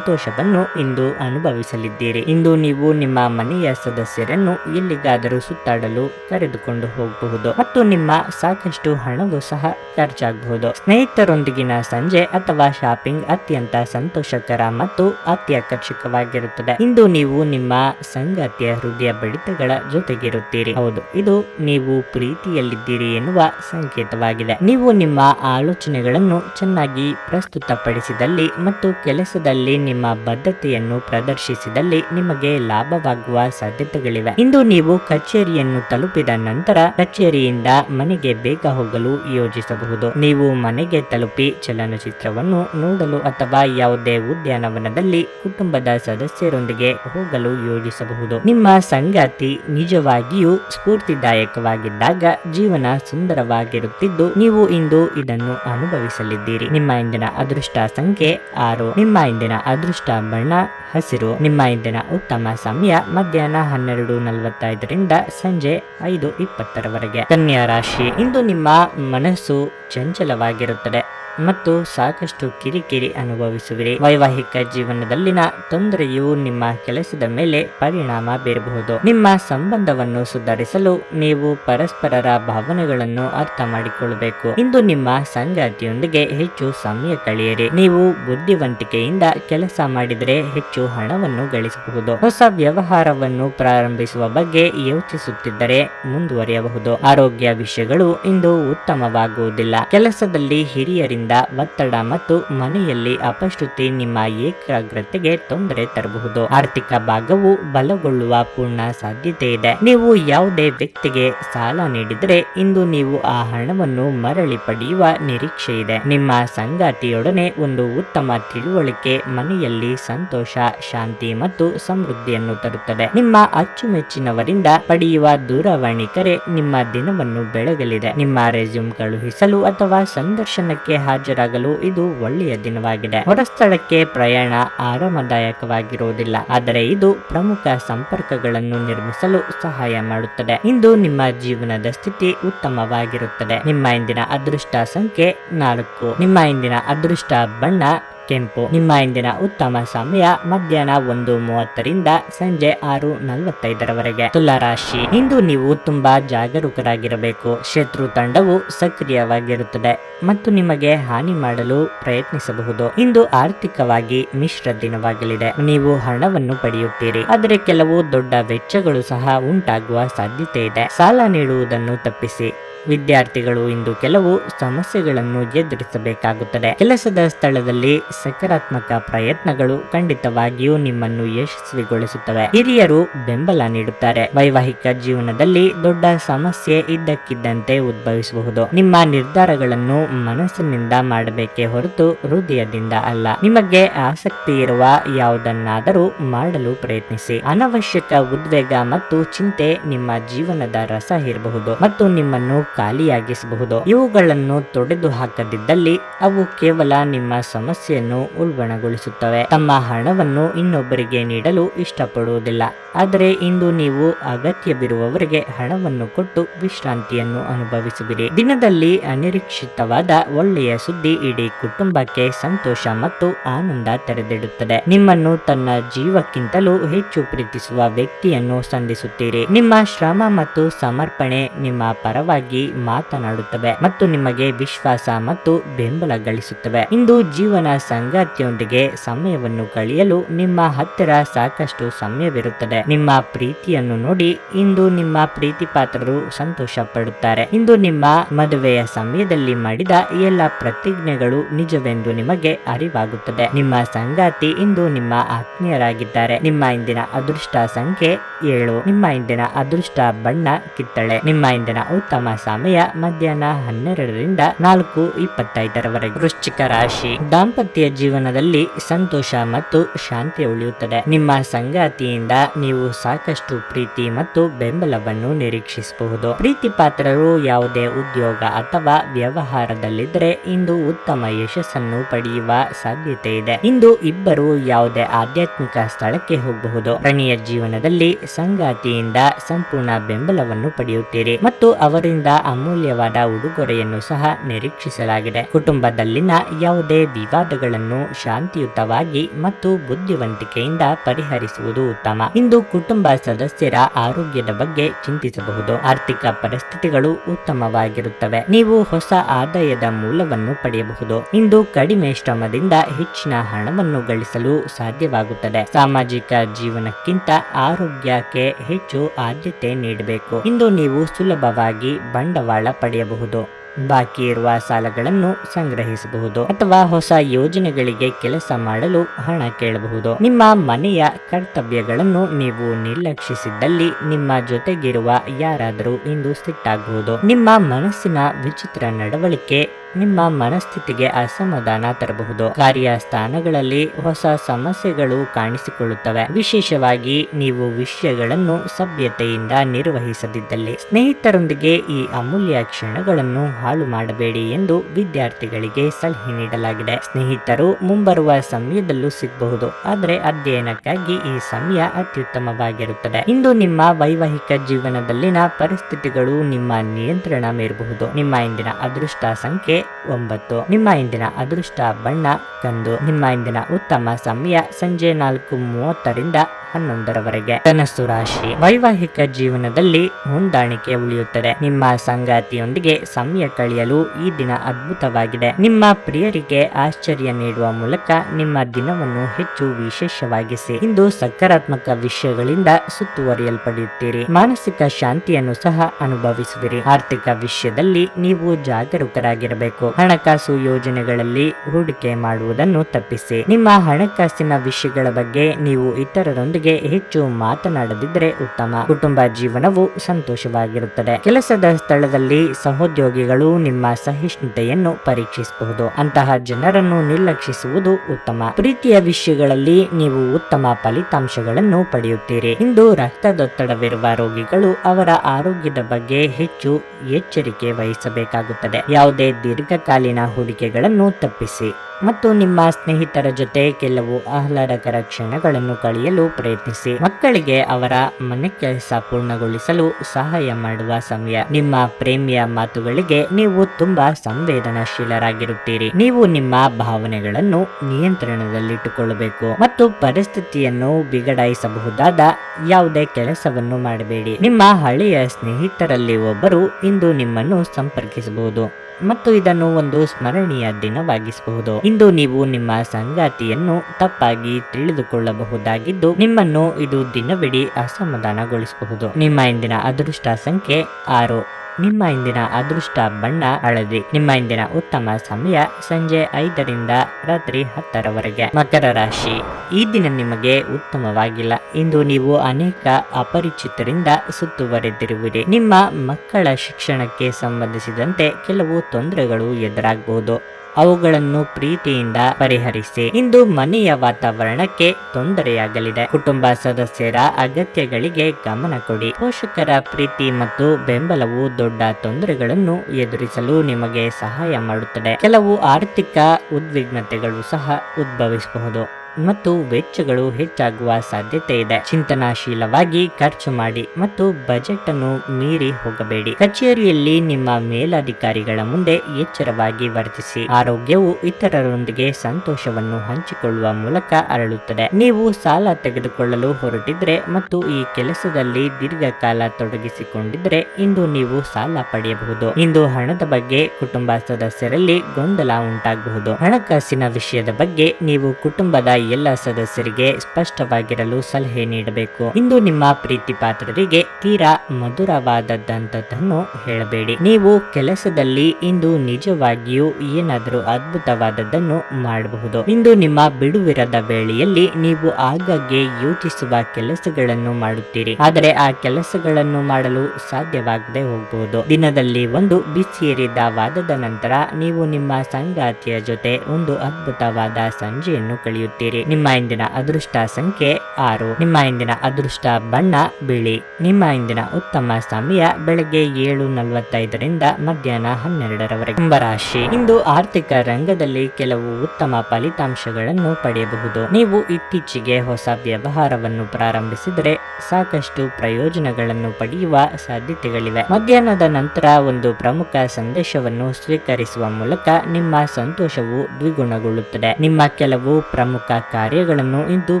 ಸಂತೋಷವನ್ನು ಇಂದು ಅನುಭವಿಸಲಿದ್ದೀರಿ. ಇಂದು ನೀವು ನಿಮ್ಮ ಮನೆಯ ಸದಸ್ಯರನ್ನು ಎಲ್ಲಿಗಾದರೂ ಸುತ್ತಾಡಲು ಕರೆದುಕೊಂಡು ಹೋಗಬಹುದು ಮತ್ತು ನಿಮ್ಮ ಸಾಕಷ್ಟು ಹಣವು ಸಹ ಖರ್ಚಾಗಬಹುದು. ಸ್ನೇಹಿತರೊಂದಿಗಿನ ಸಂಜೆ ಅಥವಾ ಶಾಪಿಂಗ್ ಅತ್ಯಂತ ಸಂತೋಷಕರ ಮತ್ತು ಅತ್ಯಾಕರ್ಷಕವಾಗಿರುತ್ತದೆ. ಇಂದು ನೀವು ನಿಮ್ಮ ಸಂಗಾತಿಯ ಹೃದಯ ಬಡಿತಗಳ ಜೊತೆಗಿರುತ್ತೀರಿ. ಹೌದು, ಇದು ನೀವು ಪ್ರೀತಿಯಲ್ಲಿದ್ದೀರಿ ಎನ್ನುವ ಸಂಕೇತವಾಗಿದೆ. ನೀವು ನಿಮ್ಮ ಆಲೋಚನೆಗಳನ್ನು ಚೆನ್ನಾಗಿ ಪ್ರಸ್ತುತಪಡಿಸಿದಲ್ಲಿ ಮತ್ತು ಕೆಲಸದಲ್ಲಿ ನಿಮ್ಮ ಬದ್ಧತೆಯನ್ನು ಪ್ರದರ್ಶಿಸಿದಲ್ಲಿ ನಿಮಗೆ ಲಾಭವಾಗುವ ಸಾಧ್ಯತೆಗಳಿವೆ. ಇಂದು ನೀವು ಕಚೇರಿಯನ್ನು ತಲುಪಿದ ನಂತರ ಕಚೇರಿಯಿಂದ ಮನೆಗೆ ಬೇಗ ಹೋಗಲು ಯೋಜಿಸಬಹುದು. ನೀವು ಮನೆಗೆ ತಲುಪಿ ಚಲನಚಿತ್ರವನ್ನು ನೋಡಲು ಅಥವಾ ಯಾವುದೇ ಉದ್ಯಾನವನದಲ್ಲಿ ಕುಟುಂಬದ ಸದಸ್ಯರೊಂದಿಗೆ ಹೋಗಲು ಯೋಜಿಸಬಹುದು. ನಿಮ್ಮ ಸಂಗಾತಿ ನಿಜವಾಗಿಯೂ ಸ್ಫೂರ್ತಿದಾಯಕವಾಗಿದ್ದಾಗ ಜೀವನ ಸುಂದರವಾಗಿರುತ್ತಿದ್ದು, ನೀವು ಇಂದು ಇದನ್ನು ಅನುಭವಿಸಲಿದ್ದೀರಿ. ನಿಮ್ಮ ಇಂದಿನ ಅದೃಷ್ಟ ಸಂಖ್ಯೆ ಆರು. ನಿಮ್ಮ ಇಂದಿನ ಅದೃಷ್ಟ ಬಣ್ಣ ಹಸಿರು. ನಿಮ್ಮ ಇಂದಿನ ಉತ್ತಮ ಸಮಯ ಮಧ್ಯಾಹ್ನ ಹನ್ನೆರಡು ನಲವತ್ತೈದರಿಂದ ಸಂಜೆ ಐದು ಇಪ್ಪತ್ತರವರೆಗೆ. ಕನ್ಯಾ ರಾಶಿ. ಇಂದು ನಿಮ್ಮ ಮನಸ್ಸು ಚಂಚಲವಾಗಿರುತ್ತದೆ. ಮತ್ತು ಸಾಕಷ್ಟು ಕಿರಿಕಿರಿ ಅನುಭವಿಸುವಿರಿ. ವೈವಾಹಿಕ ಜೀವನದಲ್ಲಿನ ತೊಂದರೆಯು ನಿಮ್ಮ ಕೆಲಸದ ಮೇಲೆ ಪರಿಣಾಮ ಬೀರಬಹುದು. ನಿಮ್ಮ ಸಂಬಂಧವನ್ನು ಸುಧಾರಿಸಲು ನೀವು ಪರಸ್ಪರರ ಭಾವನೆಗಳನ್ನು ಅರ್ಥ ಮಾಡಿಕೊಳ್ಳಬೇಕು ಇಂದು ನಿಮ್ಮ ಸಂಗಾತಿಯೊಂದಿಗೆ ಹೆಚ್ಚು ಸಮಯ ಕಳೆಯಿರಿ. ನೀವು ಬುದ್ಧಿವಂತಿಕೆಯಿಂದ ಕೆಲಸ ಮಾಡಿದರೆ ಹೆಚ್ಚು ಹಣವನ್ನು ಗಳಿಸಬಹುದು. ಹೊಸ ವ್ಯವಹಾರವನ್ನು ಪ್ರಾರಂಭಿಸುವ ಬಗ್ಗೆ ಯೋಚಿಸುತ್ತಿದ್ದರೆ ಮುಂದುವರಿಯಬಹುದು. ಆರೋಗ್ಯ ವಿಷಯಗಳು ಇಂದು ಉತ್ತಮವಾಗುವುದಿಲ್ಲ. ಕೆಲಸದಲ್ಲಿ ಹಿರಿಯರಿಂದ ಕೆಲಸದಿಂದ ಒತ್ತಡ ಮತ್ತು ಮನೆಯಲ್ಲಿ ಅಪಶ್ರುತಿ ನಿಮ್ಮ ಏಕಾಗ್ರತೆಗೆ ತೊಂದರೆ ತರಬಹುದು. ಆರ್ಥಿಕ ಭಾಗವು ಬಲಗೊಳ್ಳುವ ಪೂರ್ಣ ಸಾಧ್ಯತೆ ಇದೆ. ನೀವು ಯಾವುದೇ ವ್ಯಕ್ತಿಗೆ ಸಾಲ ನೀಡಿದರೆ ಇಂದು ನೀವು ಆ ಹಣವನ್ನು ಮರಳಿ ಪಡೆಯುವ ನಿರೀಕ್ಷೆ ಇದೆ. ನಿಮ್ಮ ಸಂಗಾತಿಯೊಡನೆ ಒಂದು ಉತ್ತಮ ತಿಳುವಳಿಕೆ ಮನೆಯಲ್ಲಿ ಸಂತೋಷ, ಶಾಂತಿ ಮತ್ತು ಸಮೃದ್ಧಿಯನ್ನು ತರುತ್ತದೆ. ನಿಮ್ಮ ಅಚ್ಚುಮೆಚ್ಚಿನವರಿಂದ ಪಡೆಯುವ ದೂರವಾಣಿ ಕರೆ ನಿಮ್ಮ ದಿನವನ್ನು ಬೆಳಗಲಿದೆ. ನಿಮ್ಮ ರೆಸ್ಯೂಮ್ ಕಳುಹಿಸಲು ಅಥವಾ ಸಂದರ್ಶನಕ್ಕೆ ಹಾಜರಾಗಲು ಇದು ಒಳ್ಳೆಯ ದಿನವಾಗಿದೆ. ಹೊರಸ್ಥಳಕ್ಕೆ ಪ್ರಯಾಣ ಆರಾಮದಾಯಕವಾಗಿರುವುದಿಲ್ಲ, ಆದರೆ ಇದು ಪ್ರಮುಖ ಸಂಪರ್ಕಗಳನ್ನು ನಿರ್ಮಿಸಲು ಸಹಾಯ ಮಾಡುತ್ತದೆ. ಇಂದು ನಿಮ್ಮ ಜೀವನದ ಸ್ಥಿತಿ ಉತ್ತಮವಾಗಿರುತ್ತದೆ. ನಿಮ್ಮ ಇಂದಿನ ಅದೃಷ್ಟ ಸಂಖ್ಯೆ ನಾಲ್ಕು. ನಿಮ್ಮ ಇಂದಿನ ಅದೃಷ್ಟ ಬಣ್ಣ ಕೆಂಪು. ನಿಮ್ಮ ಇಂದಿನ ಉತ್ತಮ ಸಮಯ ಮಧ್ಯಾಹ್ನ ಒಂದು ಮೂವತ್ತರಿಂದ ಸಂಜೆ ಆರು ನಲವತ್ತೈದರವರೆಗೆ. ತುಲಾರಾಶಿ ಇಂದು ನೀವು ತುಂಬಾ ಜಾಗರೂಕರಾಗಿರಬೇಕು. ಶತ್ರು ತಂಡವು ಸಕ್ರಿಯವಾಗಿರುತ್ತದೆ ಮತ್ತು ನಿಮಗೆ ಹಾನಿ ಮಾಡಲು ಪ್ರಯತ್ನಿಸಬಹುದು. ಇಂದು ಆರ್ಥಿಕವಾಗಿ ಮಿಶ್ರ ದಿನವಾಗಲಿದೆ. ನೀವು ಹಣವನ್ನು ಪಡೆಯುತ್ತೀರಿ. ಆದರೆ ಕೆಲವು ದೊಡ್ಡ ವೆಚ್ಚಗಳು ಸಹ ಉಂಟಾಗುವ ಸಾಧ್ಯತೆ ಇದೆ. ಸಾಲ ನೀಡುವುದನ್ನು ತಪ್ಪಿಸಿ. ವಿದ್ಯಾರ್ಥಿಗಳು ಇಂದು ಕೆಲವು ಸಮಸ್ಯೆಗಳನ್ನು ಎದುರಿಸಬೇಕಾಗುತ್ತದೆ. ಕೆಲಸದ ಸ್ಥಳದಲ್ಲಿ ಸಕಾರಾತ್ಮಕ ಪ್ರಯತ್ನಗಳು ಖಂಡಿತವಾಗಿಯೂ ನಿಮ್ಮನ್ನು ಯಶಸ್ವಿಗೊಳಿಸುತ್ತವೆ. ಹಿರಿಯರು ಬೆಂಬಲ ನೀಡುತ್ತಾರೆ. ವೈವಾಹಿಕ ಜೀವನದಲ್ಲಿ ದೊಡ್ಡ ಸಮಸ್ಯೆ ಇದ್ದಕ್ಕಿದ್ದಂತೆ ಉದ್ಭವಿಸಬಹುದು. ನಿಮ್ಮ ನಿರ್ಧಾರಗಳನ್ನು ಮನಸ್ಸಿನಿಂದ ಮಾಡಬೇಕೇ ಹೊರತು ಹೃದಯದಿಂದ ಅಲ್ಲ. ನಿಮಗೆ ಆಸಕ್ತಿ ಇರುವ ಯಾವುದನ್ನಾದರೂ ಮಾಡಲು ಪ್ರಯತ್ನಿಸಿ. ಅನವಶ್ಯಕ ಉದ್ವೇಗ ಮತ್ತು ಚಿಂತೆ ನಿಮ್ಮ ಜೀವನದ ರಸ ಇರಬಹುದು. ಮತ್ತು ನಿಮ್ಮನ್ನು ಖಾಲಿಯಾಗಿಸಬಹುದು. ಇವುಗಳನ್ನು ತೊಡೆದು ಹಾಕದಿದ್ದಲ್ಲಿ ಅವು ಕೇವಲ ನಿಮ್ಮ ಸಮಸ್ಯೆಯನ್ನು ಉಲ್ಬಣಗೊಳಿಸುತ್ತವೆ. ತಮ್ಮ ಹಣವನ್ನು ಇನ್ನೊಬ್ಬರಿಗೆ ನೀಡಲು ಇಷ್ಟಪಡುವುದಿಲ್ಲ. ಆದರೆ ಇಂದು ನೀವು ಅಗತ್ಯವಿರುವವರಿಗೆ ಹಣವನ್ನು ಕೊಟ್ಟು ವಿಶ್ರಾಂತಿಯನ್ನು ಅನುಭವಿಸುವಿರಿ. ದಿನದಲ್ಲಿ ಅನಿರೀಕ್ಷಿತವಾದ ಒಳ್ಳೆಯ ಸುದ್ದಿ ಇಡೀ ಕುಟುಂಬಕ್ಕೆ ಸಂತೋಷ ಮತ್ತು ಆನಂದ ತೆರೆದಿಡುತ್ತದೆ. ನಿಮ್ಮನ್ನು ತನ್ನ ಜೀವಕ್ಕಿಂತಲೂ ಹೆಚ್ಚು ಪ್ರೀತಿಸುವ ವ್ಯಕ್ತಿಯನ್ನು ಸಂಧಿಸುತ್ತೀರಿ. ನಿಮ್ಮ ಶ್ರಮ ಮತ್ತು ಸಮರ್ಪಣೆ ನಿಮ್ಮ ಪರವಾಗಿ ಮಾತನಾಡುತ್ತವೆ ಮತ್ತು ನಿಮಗೆ ವಿಶ್ವಾಸ ಮತ್ತು ಬೆಂಬಲ ಗಳಿಸುತ್ತವೆ. ಇಂದು ಜೀವನ ಸಂಗಾತಿಯೊಂದಿಗೆ ಸಮಯವನ್ನು ಕಳೆಯಲು ನಿಮ್ಮ ಹತ್ತಿರ ಸಾಕಷ್ಟು ಸಮಯವಿರುತ್ತದೆ. ನಿಮ್ಮ ಪ್ರೀತಿಯನ್ನು ನೋಡಿ ಇಂದು ನಿಮ್ಮ ಪ್ರೀತಿ ಪಾತ್ರರು ಸಂತೋಷ ಪಡುತ್ತಾರೆ ಇಂದು ನಿಮ್ಮ ಮದುವೆಯ ಸಮಯದಲ್ಲಿ ಮಾಡಿದ ಎಲ್ಲ ಪ್ರತಿಜ್ಞೆಗಳು ನಿಜವೆಂದು ನಿಮಗೆ ಅರಿವಾಗುತ್ತದೆ. ನಿಮ್ಮ ಸಂಗಾತಿ ಇಂದು ನಿಮ್ಮ ಆತ್ಮೀಯರಾಗಿದ್ದಾರೆ. ನಿಮ್ಮ ಇಂದಿನ ಅದೃಷ್ಟ ಸಂಖ್ಯೆ ಏಳು. ನಿಮ್ಮ ಇಂದಿನ ಅದೃಷ್ಟ ಬಣ್ಣ ಕಿತ್ತಳೆ. ನಿಮ್ಮ ಇಂದಿನ ಉತ್ತಮ ಸಮಯ ಮಧ್ಯಾಹ್ನ ಹನ್ನೆರಡರಿಂದ ನಾಲ್ಕು ಇಪ್ಪತ್ತೈದರವರೆಗೆ. ವೃಶ್ಚಿಕ ರಾಶಿ. ದಾಂಪತ್ಯ ಜೀವನದಲ್ಲಿ ಸಂತೋಷ ಮತ್ತು ಶಾಂತಿ ಉಳಿಯುತ್ತದೆ. ನಿಮ್ಮ ಸಂಗಾತಿಯಿಂದ ನೀವು ಸಾಕಷ್ಟು ಪ್ರೀತಿ ಮತ್ತು ಬೆಂಬಲವನ್ನು ನಿರೀಕ್ಷಿಸಬಹುದು. ಪ್ರೀತಿ ಪಾತ್ರರು ಯಾವುದೇ ಉದ್ಯೋಗ ಅಥವಾ ವ್ಯವಹಾರದಲ್ಲಿದ್ದರೆ ಇಂದು ಉತ್ತಮ ಯಶಸ್ಸನ್ನು ಪಡೆಯುವ ಸಾಧ್ಯತೆ ಇದೆ. ಇಂದು ಇಬ್ಬರು ಯಾವುದೇ ಆಧ್ಯಾತ್ಮಿಕ ಸ್ಥಳಕ್ಕೆ ಹೋಗಬಹುದು. ಪ್ರಣಯ ಜೀವನದಲ್ಲಿ ಸಂಗಾತಿಯಿಂದ ಸಂಪೂರ್ಣ ಬೆಂಬಲವನ್ನು ಪಡೆಯುತ್ತೀರಿ ಮತ್ತು ಅವರಿಂದ ಅಮೂಲ್ಯವಾದ ಉಡುಗೊರೆಯನ್ನು ಸಹ ನಿರೀಕ್ಷಿಸಲಾಗಿದೆ. ಕುಟುಂಬದಲ್ಲಿನ ಯಾವುದೇ ವಿವಾದಗಳನ್ನು ಶಾಂತಿಯುತವಾಗಿ ಮತ್ತು ಬುದ್ಧಿವಂತಿಕೆಯಿಂದ ಪರಿಹರಿಸುವುದು ಉತ್ತಮ. ಇಂದು ಕುಟುಂಬ ಸದಸ್ಯರ ಆರೋಗ್ಯದ ಬಗ್ಗೆ ಚಿಂತಿಸಬಹುದು. ಆರ್ಥಿಕ ಪರಿಸ್ಥಿತಿಗಳು ಉತ್ತಮವಾಗಿರುತ್ತವೆ. ನೀವು ಹೊಸ ಆದಾಯದ ಮೂಲವನ್ನು ಪಡೆಯಬಹುದು. ಇಂದು ಕಡಿಮೆ ಶ್ರಮದಿಂದ ಹೆಚ್ಚಿನ ಹಣವನ್ನು ಗಳಿಸಲು ಸಾಧ್ಯವಾಗುತ್ತದೆ. ಸಾಮಾಜಿಕ ಜೀವನಕ್ಕಿಂತ ಆರೋಗ್ಯಕ್ಕೆ ಹೆಚ್ಚು ಆದ್ಯತೆ ನೀಡಬೇಕು. ಇಂದು ನೀವು ಸುಲಭವಾಗಿ ಬಂಡವಾಳ ಪಡೆಯಬಹುದು. ಬಾಕಿ ಇರುವ ಸಾಲಗಳನ್ನು ಸಂಗ್ರಹಿಸಬಹುದು ಅಥವಾ ಹೊಸ ಯೋಜನೆಗಳಿಗೆ ಕೆಲಸ ಮಾಡಲು ಹಣ ಕೇಳಬಹುದು. ನಿಮ್ಮ ಮನೆಯ ಕರ್ತವ್ಯಗಳನ್ನು ನೀವು ನಿರ್ಲಕ್ಷಿಸಿದ್ದಲ್ಲಿ ನಿಮ್ಮ ಜೊತೆಗಿರುವ ಯಾರಾದರೂ ಇಂದು ಸಿಟ್ಟಾಗಬಹುದು. ನಿಮ್ಮ ಮನಸ್ಸಿನ ವಿಚಿತ್ರ ನಡವಳಿಕೆ ನಿಮ್ಮ ಮನಸ್ಥಿತಿಗೆ ಅಸಮಾಧಾನ ತರಬಹುದು. ಕಾರ್ಯಸ್ಥಾನಗಳಲ್ಲಿ ಹೊಸ ಸಮಸ್ಯೆಗಳು ಕಾಣಿಸಿಕೊಳ್ಳುತ್ತವೆ. ವಿಶೇಷವಾಗಿ ನೀವು ವಿಷಯಗಳನ್ನು ಸಭ್ಯತೆಯಿಂದ ನಿರ್ವಹಿಸದಿದ್ದಲ್ಲಿ. ಸ್ನೇಹಿತರೊಂದಿಗೆ ಈ ಅಮೂಲ್ಯ ಕ್ಷಣಗಳನ್ನು ಹಾಳು ಮಾಡಬೇಡಿ ಎಂದು ವಿದ್ಯಾರ್ಥಿಗಳಿಗೆ ಸಲಹೆ ನೀಡಲಾಗಿದೆ. ಸ್ನೇಹಿತರು ಮುಂಬರುವ ಸಮಯದಲ್ಲೂ ಸಿಗಬಹುದು. ಆದರೆ ಅಧ್ಯಯನಕ್ಕಾಗಿ ಈ ಸಮಯ ಅತ್ಯುತ್ತಮವಾಗಿರುತ್ತದೆ. ಇಂದು ನಿಮ್ಮ ವೈವಾಹಿಕ ಜೀವನದಲ್ಲಿನ ಪರಿಸ್ಥಿತಿಗಳು ನಿಮ್ಮ ನಿಯಂತ್ರಣ ಮೀರಬಹುದು. ನಿಮ್ಮ ಇಂದಿನ ಅದೃಷ್ಟ ಸಂಖ್ಯೆ ಒಂಬತ್ತು. ನಿಮ್ಮ ಇಂದಿನ ಅದೃಷ್ಟ ಬಣ್ಣ ಕಂದು ನಿಮ್ಮ ಇಂದಿನ ಉತ್ತಮ ಸಮಯ ಸಂಜೆ ನಾಲ್ಕು ಮೂವತ್ತರಿಂದ ಹನ್ನೊಂದರವರೆಗೆ. ಧನಸ್ಸು ರಾಶಿ. ವೈವಾಹಿಕ ಜೀವನದಲ್ಲಿ ಹೊಂದಾಣಿಕೆ ಉಳಿಯುತ್ತದೆ. ನಿಮ್ಮ ಸಂಗಾತಿಯೊಂದಿಗೆ ಸಮಯ ಕಳೆಯಲು ಈ ದಿನ ಅದ್ಭುತವಾಗಿದೆ. ನಿಮ್ಮ ಪ್ರಿಯರಿಗೆ ಆಶ್ಚರ್ಯ ನೀಡುವ ಮೂಲಕ ನಿಮ್ಮ ದಿನವನ್ನು ಹೆಚ್ಚು ವಿಶೇಷವಾಗಿಸಿ. ಇಂದು ಸಕಾರಾತ್ಮಕ ವಿಷಯಗಳಿಂದ ಸುತ್ತುವರಿಯಲ್ಪಡುತ್ತೀರಿ. ಮಾನಸಿಕ ಶಾಂತಿಯನ್ನು ಸಹ ಅನುಭವಿಸುವಿರಿ. ಆರ್ಥಿಕ ವಿಷಯದಲ್ಲಿ ನೀವು ಜಾಗರೂಕರಾಗಿರಬೇಕು. ಹಣಕಾಸು ಯೋಜನೆಗಳಲ್ಲಿ ಹೂಡಿಕೆ ಮಾಡುವುದನ್ನು ತಪ್ಪಿಸಿ. ನಿಮ್ಮ ಹಣಕಾಸಿನ ವಿಷಯಗಳ ಬಗ್ಗೆ ನೀವು ಇತರರೊಂದಿಗೆ ಹೆಚ್ಚು ಮಾತನಾಡದಿದ್ದರೆ ಉತ್ತಮ. ಕುಟುಂಬ ಜೀವನವು ಸಂತೋಷವಾಗಿರುತ್ತದೆ. ಕೆಲಸದ ಸ್ಥಳದಲ್ಲಿ ಸಹೋದ್ಯೋಗಿಗಳು ನಿಮ್ಮ ಸಹಿಷ್ಣುತೆಯನ್ನು ಪರೀಕ್ಷಿಸಬಹುದು. ಅಂತಹ ಜನರನ್ನು ನಿರ್ಲಕ್ಷಿಸುವುದು ಉತ್ತಮ. ಪ್ರೀತಿಯ ವಿಷಯಗಳಲ್ಲಿ ನೀವು ಉತ್ತಮ ಫಲಿತಾಂಶಗಳನ್ನು ಪಡೆಯುತ್ತೀರಿ. ಇಂದು ರಕ್ತದೊತ್ತಡವಿರುವ ರೋಗಿಗಳು ಅವರ ಆರೋಗ್ಯದ ಬಗ್ಗೆ ಹೆಚ್ಚು ಎಚ್ಚರಿಕೆ ವಹಿಸಬೇಕಾಗುತ್ತದೆ. ಯಾವುದೇ ದೀರ್ಘಕಾಲೀನ ಹೂಡಿಕೆಗಳನ್ನು ತಪ್ಪಿಸಿ. ಮತ್ತು ನಿಮ್ಮ ಸ್ನೇಹಿತರ ಜೊತೆ ಕೆಲವು ಆಹ್ಲಾದಕರ ಕ್ಷಣಗಳನ್ನು ಕಳೆಯಲು ಪ್ರಯತ್ನಿಸಿ. ಮಕ್ಕಳಿಗೆ ಅವರ ಮನೆ ಕೆಲಸ ಪೂರ್ಣಗೊಳಿಸಲು ಸಹಾಯ ಮಾಡುವ ಸಮಯ. ನಿಮ್ಮ ಪ್ರೇಮಿಯ ಮಾತುಗಳಿಗೆ ನೀವು ತುಂಬಾ ಸಂವೇದನಾಶೀಲರಾಗಿರುತ್ತೀರಿ. ನೀವು ನಿಮ್ಮ ಭಾವನೆಗಳನ್ನು ನಿಯಂತ್ರಣದಲ್ಲಿಟ್ಟುಕೊಳ್ಳಬೇಕು ಮತ್ತು ಪರಿಸ್ಥಿತಿಯನ್ನು ಬಿಗಡಾಯಿಸಬಹುದಾದ ಯಾವುದೇ ಕೆಲಸವನ್ನು ಮಾಡಬೇಡಿ. ನಿಮ್ಮ ಹಳೆಯ ಸ್ನೇಹಿತರಲ್ಲಿ ಒಬ್ಬರು ಇಂದು ನಿಮ್ಮನ್ನು ಸಂಪರ್ಕಿಸಬಹುದು. ಮತ್ತು ಇದನ್ನು ಒಂದು ಸ್ಮರಣೀಯ ದಿನವಾಗಿಸಬಹುದು ಇಂದು ನೀವು ನಿಮ್ಮ ಸಂಗಾತಿಯನ್ನು ತಪ್ಪಾಗಿ ತಿಳಿದುಕೊಳ್ಳಬಹುದಾಗಿದ್ದು, ನಿಮ್ಮನ್ನು ಇದು ದಿನವಿಡೀ ಅಸಮಾಧಾನಗೊಳಿಸಬಹುದು ನಿಮ್ಮ ಇಂದಿನ ಅದೃಷ್ಟ ಸಂಖ್ಯೆ ಆರು. ನಿಮ್ಮ ಇಂದಿನ ಅದೃಷ್ಟ ಬಣ್ಣ ಹಳದಿ ನಿಮ್ಮ ಇಂದಿನ ಉತ್ತಮ ಸಮಯ ಸಂಜೆ ಐದರಿಂದ ರಾತ್ರಿ ಹತ್ತರವರೆಗೆ. ಮಕರ ರಾಶಿ. ಈ ದಿನ ನಿಮಗೆ ಉತ್ತಮವಾಗಿಲ್ಲ. ಇಂದು ನೀವು ಅನೇಕ ಅಪರಿಚಿತರಿಂದ ಸುತ್ತುವರೆದಿರುವಿರಿ. ನಿಮ್ಮ ಮಕ್ಕಳ ಶಿಕ್ಷಣಕ್ಕೆ ಸಂಬಂಧಿಸಿದಂತೆ ಕೆಲವು ತೊಂದರೆಗಳು ಎದುರಾಗಬಹುದು ಅವುಗಳನ್ನು ಪ್ರೀತಿಯಿಂದ ಪರಿಹರಿಸಿ. ಇಂದು ಮನೆಯ ವಾತಾವರಣಕ್ಕೆ ತೊಂದರೆಯಾಗಲಿದೆ. ಕುಟುಂಬ ಸದಸ್ಯರ ಅಗತ್ಯಗಳಿಗೆ ಗಮನ ಕೊಡಿ. ಪೋಷಕರ ಪ್ರೀತಿ ಮತ್ತು ಬೆಂಬಲವು ದೊಡ್ಡ ತೊಂದರೆಗಳನ್ನು ಎದುರಿಸಲು ನಿಮಗೆ ಸಹಾಯ ಮಾಡುತ್ತದೆ. ಕೆಲವು ಆರ್ಥಿಕ ಉದ್ವಿಗ್ನತೆಗಳು ಸಹ ಉದ್ಭವಿಸಬಹುದು. ಮತ್ತು ವೆಚ್ಚಗಳು ಹೆಚ್ಚಾಗುವ ಸಾಧ್ಯತೆ ಇದೆ. ಚಿಂತನಾಶೀಲವಾಗಿ ಖರ್ಚು ಮಾಡಿ ಮತ್ತು ಬಜೆಟ್ ಅನ್ನು ಮೀರಿ ಹೋಗಬೇಡಿ. ಕಚೇರಿಯಲ್ಲಿ ನಿಮ್ಮ ಮೇಲಧಿಕಾರಿಗಳ ಮುಂದೆ ಎಚ್ಚರವಾಗಿ ವರ್ತಿಸಿ. ಆರೋಗ್ಯವು ಇತರರೊಂದಿಗೆ ಸಂತೋಷವನ್ನು ಹಂಚಿಕೊಳ್ಳುವ ಮೂಲಕ ಅರಳುತ್ತದೆ. ನೀವು ಸಾಲ ತೆಗೆದುಕೊಳ್ಳಲು ಹೊರಟಿದ್ರೆ ಮತ್ತು ಈ ಕೆಲಸದಲ್ಲಿ ದೀರ್ಘಕಾಲ ತೊಡಗಿಸಿಕೊಂಡಿದ್ರೆ ಇಂದು ನೀವು ಸಾಲ ಪಡೆಯಬಹುದು. ಇಂದು ಹಣದ ಬಗ್ಗೆ ಕುಟುಂಬ ಸದಸ್ಯರಲ್ಲಿ ಗೊಂದಲ ಉಂಟಾಗಬಹುದು. ಹಣಕಾಸಿನ ವಿಷಯದ ಬಗ್ಗೆ ನೀವು ಕುಟುಂಬದ ಎಲ್ಲ ಸದಸ್ಯರಿಗೆ ಸ್ಪಷ್ಟವಾಗಿರಲು ಸಲಹೆ ನೀಡಬೇಕು. ಇಂದು ನಿಮ್ಮ ಪ್ರೀತಿ ಪಾತ್ರರಿಗೆ ತೀರಾ ಮಧುರವಾದದ್ದಂಥದ್ದನ್ನು ಹೇಳಬೇಡಿ. ನೀವು ಕೆಲಸದಲ್ಲಿ ಇಂದು ನಿಜವಾಗಿಯೂ ಏನಾದರೂ ಅದ್ಭುತವಾದದ್ದನ್ನು ಮಾಡಬಹುದು. ಇಂದು ನಿಮ್ಮ ಬಿಡುವಿರದ ವೇಳೆಯಲ್ಲಿ ನೀವು ಆಗಾಗ್ಗೆ ಯೋಚಿಸುವ ಕೆಲಸಗಳನ್ನು ಮಾಡುತ್ತೀರಿ. ಆದರೆ ಆ ಕೆಲಸಗಳನ್ನು ಮಾಡಲು ಸಾಧ್ಯವಾಗದೆ ಹೋಗಬಹುದು. ದಿನದಲ್ಲಿ ಒಂದು ಬಿಸಿಯೇರಿದ ವಾದದ ನಂತರ ನೀವು ನಿಮ್ಮ ಸಂಗಾತಿಯ ಜೊತೆ ಒಂದು ಅದ್ಭುತವಾದ ಸಂಜೆಯನ್ನು ಕಳೆಯುತ್ತೀರಿ. ನಿಮ್ಮ ಇಂದಿನ ಅದೃಷ್ಟ ಸಂಖ್ಯೆ ಆರು. ನಿಮ್ಮ ಇಂದಿನ ಅದೃಷ್ಟ ಬಣ್ಣ, ಬಿಳಿ. ನಿಮ್ಮ ಇಂದಿನ ಉತ್ತಮ ಸಮಯ ಬೆಳಗ್ಗೆ ಏಳು ನಲವತ್ತೈದರಿಂದ ಮಧ್ಯಾಹ್ನ ಹನ್ನೆರಡರವರೆಗೆ. ಕುಂಭರಾಶಿ. ಇಂದು ಆರ್ಥಿಕ ರಂಗದಲ್ಲಿ ಕೆಲವು ಉತ್ತಮ ಫಲಿತಾಂಶಗಳನ್ನು ಪಡೆಯಬಹುದು. ನೀವು ಇತ್ತೀಚೆಗೆ ಹೊಸ ವ್ಯವಹಾರವನ್ನು ಪ್ರಾರಂಭಿಸಿದರೆ ಸಾಕಷ್ಟು ಪ್ರಯೋಜನಗಳನ್ನು ಪಡೆಯುವ ಸಾಧ್ಯತೆಗಳಿವೆ. ಮಧ್ಯಾಹ್ನದ ನಂತರ ಒಂದು ಪ್ರಮುಖ ಸಂದೇಶವನ್ನು ಸ್ವೀಕರಿಸುವ ಮೂಲಕ ನಿಮ್ಮ ಸಂತೋಷವು ದ್ವಿಗುಣಗೊಳ್ಳುತ್ತದೆ. ನಿಮ್ಮ ಕೆಲವು ಪ್ರಮುಖ ಕಾರ್ಯಗಳನ್ನು ಇಂದು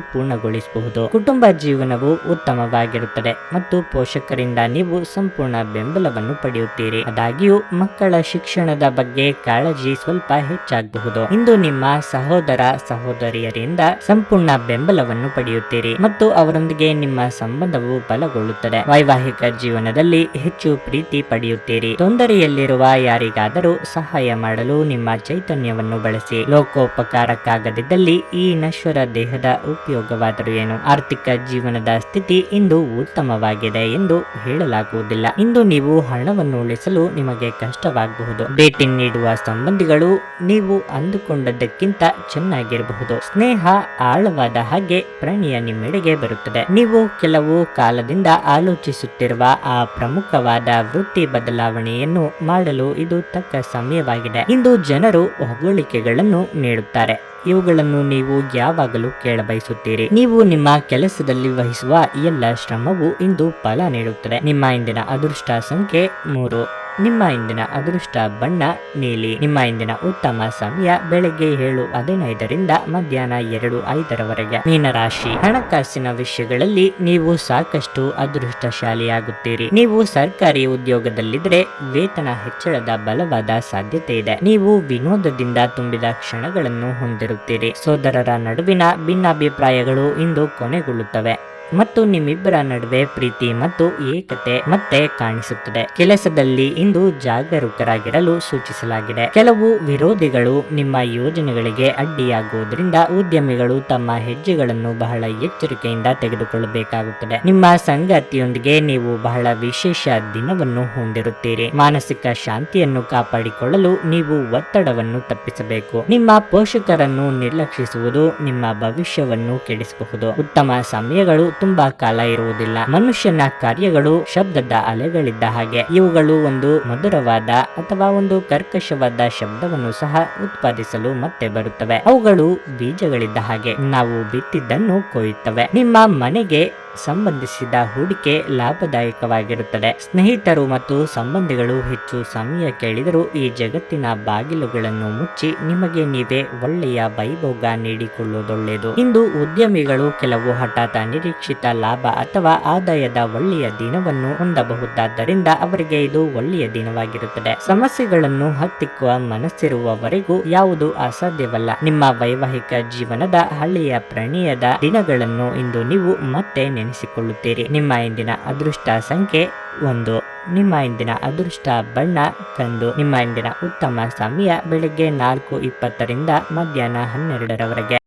ಪೂರ್ಣಗೊಳಿಸಬಹುದು. ಕುಟುಂಬ ಜೀವನವು ಉತ್ತಮವಾಗಿರುತ್ತದೆ ಮತ್ತು ಪೋಷಕರಿಂದ ನೀವು ಸಂಪೂರ್ಣ ಬೆಂಬಲವನ್ನು ಪಡೆಯುತ್ತೀರಿ. ಆದಾಗ್ಯೂ, ಮಕ್ಕಳ ಶಿಕ್ಷಣದ ಬಗ್ಗೆ ಕಾಳಜಿ ಸ್ವಲ್ಪ ಹೆಚ್ಚಾಗಬಹುದು. ಇಂದು ನಿಮ್ಮ ಸಹೋದರ ಸಹೋದರಿಯರಿಂದ ಸಂಪೂರ್ಣ ಬೆಂಬಲವನ್ನು ಪಡೆಯುತ್ತೀರಿ ಮತ್ತು ಅವರೊಂದಿಗೆ ನಿಮ್ಮ ಸಂಬಂಧವು ಬಲಗೊಳ್ಳುತ್ತದೆ. ವೈವಾಹಿಕ ಜೀವನದಲ್ಲಿ ಹೆಚ್ಚು ಪ್ರೀತಿ ಪಡೆಯುತ್ತೀರಿ. ತೊಂದರೆಯಲ್ಲಿರುವ ಯಾರಿಗಾದರೂ ಸಹಾಯ ಮಾಡಲು ನಿಮ್ಮ ಚೈತನ್ಯವನ್ನು ಬಳಸಿ. ಲೋಕೋಪಕಾರಕ್ಕಾಗದಿದ್ದಲ್ಲಿ ಈ ನಶ್ವರ ದೇಹದ ಉಪಯೋಗವಾದರೂ ಏನು? ಆರ್ಥಿಕ ಜೀವನದ ಸ್ಥಿತಿ ಇಂದು ಉತ್ತಮವಾಗಿದೆ ಎಂದು ಹೇಳಲಾಗುವುದಿಲ್ಲ. ಇಂದು ನೀವು ಹಣವನ್ನು ಉಳಿಸಲು ನಿಮಗೆ ಕಷ್ಟವಾಗಬಹುದು. ಭೇಟಿ ನೀಡುವ ಸಂಬಂಧಿಗಳು ನೀವು ಅಂದುಕೊಂಡದ್ದಕ್ಕಿಂತ ಚೆನ್ನಾಗಿರಬಹುದು. ಸ್ನೇಹ ಆಳವಾದ ಹಾಗೆ ಪ್ರಣಯ ನಿಮ್ಮೆಡೆಗೆ ಬರುತ್ತದೆ. ನೀವು ಕೆಲವು ಕಾಲದಿಂದ ಆಲೋಚಿಸುತ್ತಿರುವ ಆ ಪ್ರಮುಖವಾದ ವೃತ್ತಿ ಬದಲಾವಣೆಯನ್ನು ಮಾಡಲು ಇದು ತಕ್ಕ ಸಮಯವಾಗಿದೆ. ಇಂದು ಜನರು ಹೊಗಳಿಕೆಗಳನ್ನು ನೀಡುತ್ತಾರೆ. ಇವುಗಳನ್ನು ನೀವು ಯಾವಾಗಲೂ ಕೇಳಬಯಸುತ್ತೀರಿ. ನೀವು ನಿಮ್ಮ ಕೆಲಸದಲ್ಲಿ ವಹಿಸುವ ಎಲ್ಲ ಶ್ರಮವು ಇಂದು ಫಲ ನೀಡುತ್ತದೆ. ನಿಮ್ಮ ಇಂದಿನ ಅದೃಷ್ಟ ಸಂಖ್ಯೆ ಮೂರು. ನಿಮ್ಮ ಇಂದಿನ ಅದೃಷ್ಟ ಬಣ್ಣ ನೀಲಿ ನಿಮ್ಮ ಇಂದಿನ ಉತ್ತಮ ಸಮಯ ಬೆಳಗ್ಗೆ ಏಳು ಹದಿನೈದರಿಂದ ಮಧ್ಯಾಹ್ನ ಎರಡು ಐದರವರೆಗೆ. ಮೀನರಾಶಿ, ಹಣಕಾಸಿನ ವಿಷಯಗಳಲ್ಲಿ ನೀವು ಸಾಕಷ್ಟು ಅದೃಷ್ಟಶಾಲಿಯಾಗುತ್ತೀರಿ. ನೀವು ಸರ್ಕಾರಿ ಉದ್ಯೋಗದಲ್ಲಿದ್ದರೆ ವೇತನ ಹೆಚ್ಚಳದ ಬಲವಾದ ಸಾಧ್ಯತೆ ಇದೆ. ನೀವು ವಿನೋದದಿಂದ ತುಂಬಿದ ಕ್ಷಣಗಳನ್ನು ಹೊಂದಿರುತ್ತೀರಿ. ಸೋದರರ ನಡುವಿನ ಭಿನ್ನಾಭಿಪ್ರಾಯಗಳು ಇಂದು ಕೊನೆಗೊಳ್ಳುತ್ತವೆ. ಮತ್ತು ನಿಮ್ಮಿಬ್ಬರ ನಡುವೆ ಪ್ರೀತಿ ಮತ್ತು ಏಕತೆ ಮತ್ತೆ ಕಾಣಿಸುತ್ತದೆ. ಕೆಲಸದಲ್ಲಿ ಇಂದು ಜಾಗರೂಕರಾಗಿರಲು ಸೂಚಿಸಲಾಗಿದೆ. ಕೆಲವು ವಿರೋಧಿಗಳು ನಿಮ್ಮ ಯೋಜನೆಗಳಿಗೆ ಅಡ್ಡಿಯಾಗುವುದರಿಂದ ಉದ್ಯಮಿಗಳು ತಮ್ಮ ಹೆಜ್ಜೆಗಳನ್ನು ಬಹಳ ಎಚ್ಚರಿಕೆಯಿಂದ ತೆಗೆದುಕೊಳ್ಳಬೇಕಾಗುತ್ತದೆ. ನಿಮ್ಮ ಸಂಗಾತಿಯೊಂದಿಗೆ ನೀವು ಬಹಳ ವಿಶೇಷ ದಿನವನ್ನು ಹೊಂದಿರುತ್ತೀರಿ. ಮಾನಸಿಕ ಶಾಂತಿಯನ್ನು ಕಾಪಾಡಿಕೊಳ್ಳಲು ನೀವು ಒತ್ತಡವನ್ನು ತಪ್ಪಿಸಬೇಕು. ನಿಮ್ಮ ಪೋಷಕರನ್ನು ನಿರ್ಲಕ್ಷಿಸುವುದು ನಿಮ್ಮ ಭವಿಷ್ಯವನ್ನು ಕೆಡಿಸಬಹುದು. ಉತ್ತಮ ಸಮಯಗಳು ತುಂಬಾ ಕಾಲ ಇರುವುದಿಲ್ಲ. ಮನುಷ್ಯನ ಕಾರ್ಯಗಳು ಶಬ್ದದ ಅಲೆಗಳಿದ್ದ ಹಾಗೆ. ಇವುಗಳು ಒಂದು ಮಧುರವಾದ ಅಥವಾ ಒಂದು ಕರ್ಕಶವಾದ ಶಬ್ದವನ್ನು ಸಹ ಉತ್ಪಾದಿಸಲು ಮತ್ತೆ ಬರುತ್ತವೆ. ಅವುಗಳು ಬೀಜಗಳಿದ್ದ ಹಾಗೆ. ನಾವು ಬಿತ್ತಿದ್ದನ್ನು ಕೊಯ್ಯುತ್ತವೆ. ನಿಮ್ಮ ಮನೆಗೆ ಸಂಬಂಧಿಸಿದ ಹೂಡಿಕೆ ಲಾಭದಾಯಕವಾಗಿರುತ್ತದೆ. ಸ್ನೇಹಿತರು ಮತ್ತು ಸಂಬಂಧಿಗಳು ಹೆಚ್ಚು ಸಮಯ ಕೇಳಿದರೂ ಈ ಜಗತ್ತಿನ ಬಾಗಿಲುಗಳನ್ನು ಮುಚ್ಚಿ ನಿಮಗೆ ನೀವೇ ಒಳ್ಳೆಯ ವೈಭೋಗ ನೀಡಿಕೊಳ್ಳುವುದೊಳ್ಳೆಯದು. ಇಂದು ಉದ್ಯಮಿಗಳು ಕೆಲವು ಹಠಾತ್ ಅನಿರೀಕ್ಷಿತ ಲಾಭ ಅಥವಾ ಆದಾಯದ ಒಳ್ಳೆಯ ದಿನವನ್ನು ಹೊಂದಬಹುದಾದ್ದರಿಂದ ಅವರಿಗೆ ಇದು ಒಳ್ಳೆಯ ದಿನವಾಗಿರುತ್ತದೆ. ಸಮಸ್ಯೆಗಳನ್ನು ಹತ್ತಿಕ್ಕುವ ಮನಸ್ಸಿರುವವರೆಗೂ ಯಾವುದು ಅಸಾಧ್ಯವಲ್ಲ. ನಿಮ್ಮ ವೈವಾಹಿಕ ಜೀವನದ ಹಳ್ಳಿಯ ಪ್ರಣಯದ ದಿನಗಳನ್ನು ಇಂದು ನೀವು ಮತ್ತೆ ನೆನೆಸಿಕೊಳ್ಳುತ್ತೀರಿ ನಿಮ್ಮ ಇಂದಿನ ಅದೃಷ್ಟ ಸಂಖ್ಯೆ ಒಂದು. ನಿಮ್ಮ ಇಂದಿನ ಅದೃಷ್ಟ ಬಣ್ಣ ಕಂದು. ನಿಮ್ಮ ಇಂದಿನ ಉತ್ತಮ ಸಮಯ ಬೆಳಗ್ಗೆ ನಾಲ್ಕು ಇಪ್ಪತ್ತರಿಂದ ಮಧ್ಯಾಹ್ನ ಹನ್ನೆರಡರವರೆಗೆ.